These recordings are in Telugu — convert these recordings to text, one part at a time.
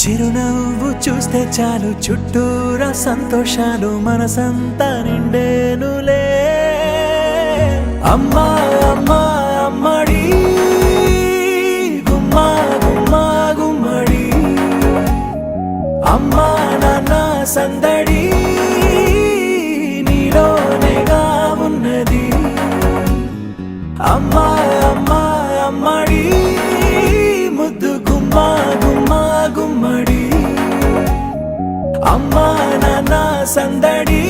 చిరునవ్వు చూస్తే చాలు చుట్టూరా సంతోషాలు మనసంతా నిండేనులే. అమ్మా అమ్మా అమ్మడి. నాన్న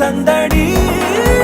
నాన్న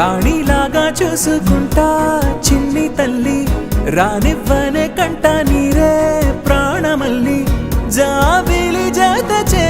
రాణిలాగా చూసుకుంటా చిన్ని తల్లి రానివ్వనే కంట నీరే ప్రాణమల్లి జాబిలి జాత చే